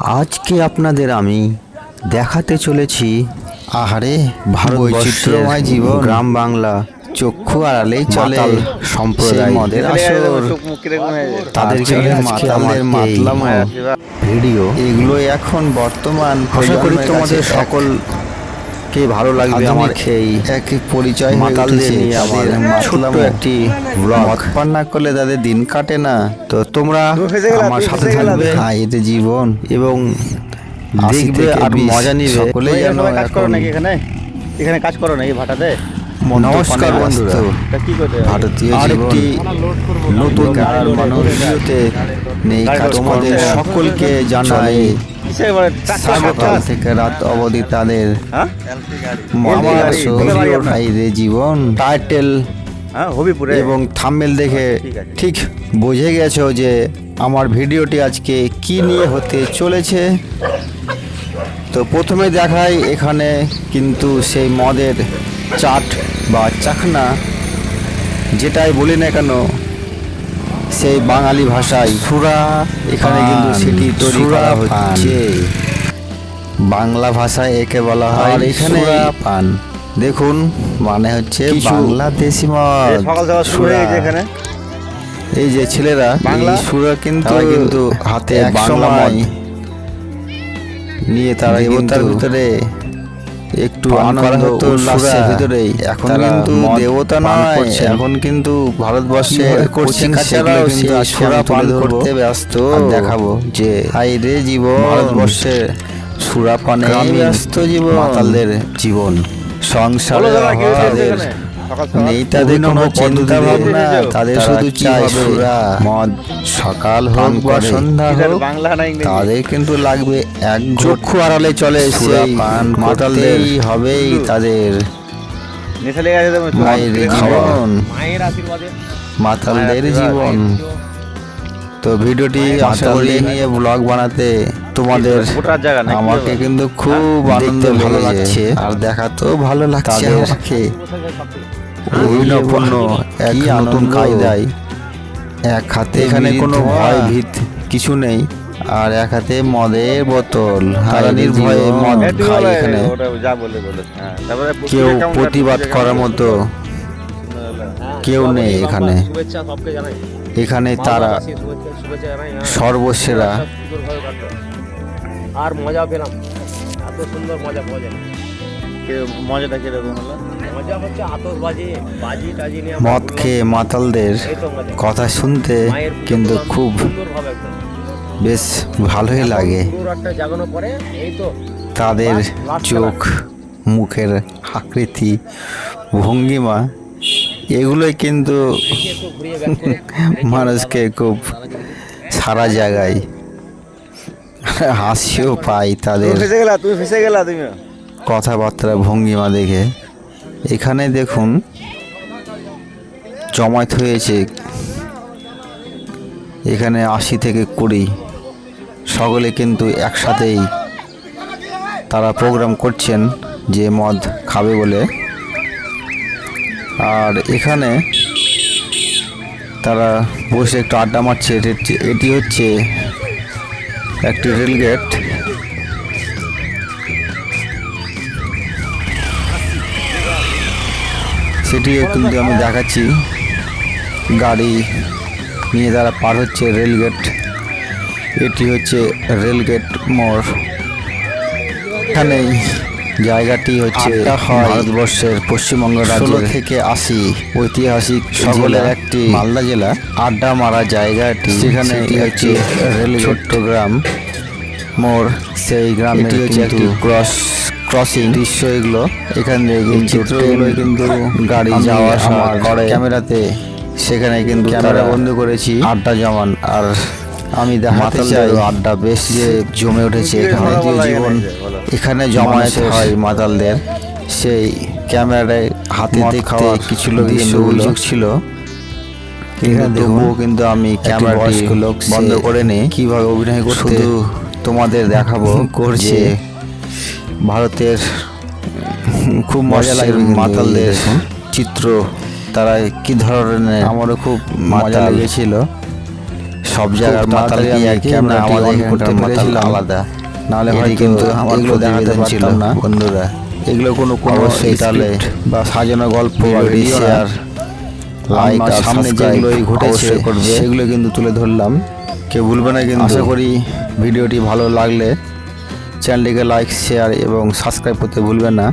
আজকে আপনাদের আমি দেখাতে চলেছি আহারে বৈচিত্র্যময় জীবন। গ্রাম বাংলা চক্ষু আড়ালেই চলে সম্প্রদায়। মদের আসর। তাদের চলে মাতালদের মাতলাম ভিডিও। এগুলো এখন বর্তমান আশা করি তোমাদের কাছে সকলকে ভালো লাগবে আমার এই এক পরিচয় মাতালদের নিয়ে আমার ছোট্ট একটি ব্লগ মদ পান না করলে তাদের দিন কাটে না। তো তোমরা আমার সাথে থাকবে। হ্যাঁ এতে জীবন এবং দেখবে আর মজা নিবে। সকলেই যেন কাজ করো এখন নাকি এখানে? এখানে কাজ করো নাকি ভাটাতে? নমস্কার বন্ধুরা। কি ভারতীয় আরেকটি জীবন। নতুন মানুষ নেই কাজ তোমাদের সকলকে জানাই সকাল থেকে রাত অবধি তাদের হ্যাঁ বাড়ি আপনার? বাইরে জীবন টাইটেল হ্যাঁ এবং থাম্বেল দেখে ঠিক আছে। ঠিক বুঝে গেছো যে আমার ভিডিওটি আজকে কি নিয়ে হতে চলেছে তো প্রথমে দেখাই এখানে কিন্তু সেই মদের চাট বা চাখনা যেটাই বলি না কেন সেই বাঙালি ভাষায়। সুরা এখানে কিন্তু সেটি তৈরি করা হচ্ছে। বাংলা ভাষায় একে বলা হয় আর এখানে পান। দেখুন মানে হচ্ছে বাংলাদেশি এই মদ সকাল সকাল শুরু হয়ে এখানে। এই যে ছেলেরা বাংলা? সুরা কিন্তু তারা কিন্তু হাতে এক বাংলা নিয়ে তারা দেবতার কিন্তু ভিতরে একটু আনন্দ করা হতো উল্লাসের ভিতরেই। এখন কিন্তু দেবতা নয় এখন কিন্তু ভারতবর্ষে কোচিং কিন্তু সুরা পান করতে ব্যস্ত। দেখাবো যে হাই রে জীবন। ভারতবর্ষে সুরা পানে ব্যস্ত জীবন। মাতালদের জীবন। সংসারে তাদের? নেই তাদের অভিনব কোনো চিন্তা পদ্ধতিতে ভাবনা তাদের শুধু চাই সুরা মদ সকাল হোক বা সন্ধ্যা হোক বাংলা না ইংরেজি? তাদের কিন্তু লাগবে এক চক্ষু আড়ালে চলে সেই হবেই তাদের। জীবন। মাতালদের জীবন। তো ভিডিওটি আশা করি। নিয়ে ব্লগ বানাতে তোমাদের নাকি আমাকে কিন্তু খুব আনন্দ ভালো লাগছে। আর দেখাতেও ভালো লাগছে আমাকে অভিনবপূর্ণ এক নতুন কায়দায় এক হাতে এখানে কোনো ভয় ভীত কিছু নেই আর এক হাতে মদের বোতল তারা হায় রে নির্ভয়ে জীবন। মদ হ্যাঁ, খায় এখানে। ওটা যা বলে বলে। হ্যাঁ, তারপরে কেউ প্রতিবাদ করার মতো কেউ নেই এখানে এখানে তারা শুভেচ্ছা জানাই হ্যাঁ। সর্বসেরা। আর মজা পেলাম। এত সুন্দর মজা পাওয়া যায় না। কে- মজাটা কীরকম হলো? মজা হচ্ছে আতসবাজি বাজি টাজি নিয়ে মদ খেয়ে মাতালদের। কথা শুনতে কিন্তু খুব বেশ ভালোই লাগে। পুরো পরে এই তো তাদের চোখ মুখের আকৃতি ভঙ্গিমা এগুলোই কিন্তু মানুষকে খুব সারা জায়গায়। হাসিও তুমি তাদের ফেসে গেলা তুমি ফেসে গেলা তুমি কথাবার্তা ভঙ্গিমা দেখে। এখানে দেখুন জমায়েত হয়েছে এখানে আশি থেকে কুড়ি। সকলে কিন্তু একসাথেই তারা প্রোগ্রাম করছেন যে মদ খাবে বলে। আর এখানে তারা বসে একটু আড্ডা মারছে এটি- এটি হচ্ছে একটি রেল গেট। সেটি কিন্তু আমি দেখাচ্ছি। গাড়ি নিয়ে তারা পার হচ্ছে রেল গেট, এটি হচ্ছে রেল গেট মোড়। এখানেই জায়গাটি হচ্ছে ভারতবর্ষের পশ্চিমবঙ্গ রাজ্য থেকে আসি ঐতিহাসিক সকলের একটি মালদা জেলা। আড্ডা মারা জায়গাটি সেখানে হচ্ছে রেল চট্টগ্রাম। মোড় সেই গ্রামের এটি হচ্ছে একটি ক্রস ক্রসিং দৃশ্য এগুলো। এখানে এই চিত্রগুলো কিন্তু গাড়ি যাওয়া আসা করে ক্যামেরাতে সেখানে কিন্তু ক্যামেরা বন্ধ করেছি। আড্ডা জমান আর আমি দেখাতে চাই। আড্ডা বেশ যে জমে উঠেছে এখানে। জীবন এখানে, জমায়েত হয় মাতালদের। সেই ক্যামেরায় হাতে দেখতে কিছু লোক। দৃশ্যগুলো ছিল। এখানে তবুও কিন্তু আমি ক্যামেরাটি লোক বন্ধ করে নি কীভাবে অভিনয় করতে শুধু তোমাদের দেখাবো করছে। ভারতের খুব মজা লাগে মাতালদের চিত্র। তারা কি ধরনের আমারও খুব মজা লেগেছিল। সব জায়গার মাতাল তাড়াতাড়ি কি আমি একই না ক্যামেরাটি আমাদের এখানকার মাতাল আলাদা। নাহলে হয়তো কিন্তু আমার এগুলো দেখাতে ছিল পারতাম না। বন্ধুরা। এগুলো কোনো কোনো অবশ্যই তাহলে বা সাজানো গল্প। শেয়ার লাইক আর সামনে যেগুলো ঘটেছে। সেগুলো কিন্তু তুলে ধরলাম। কেউ ভুলবে না কিন্তু। আশা করি ভিডিওটি ভালো লাগলে চ্যানেলটিকে লাইক শেয়ার এবং সাবস্ক্রাইব করতে ভুলবেন না।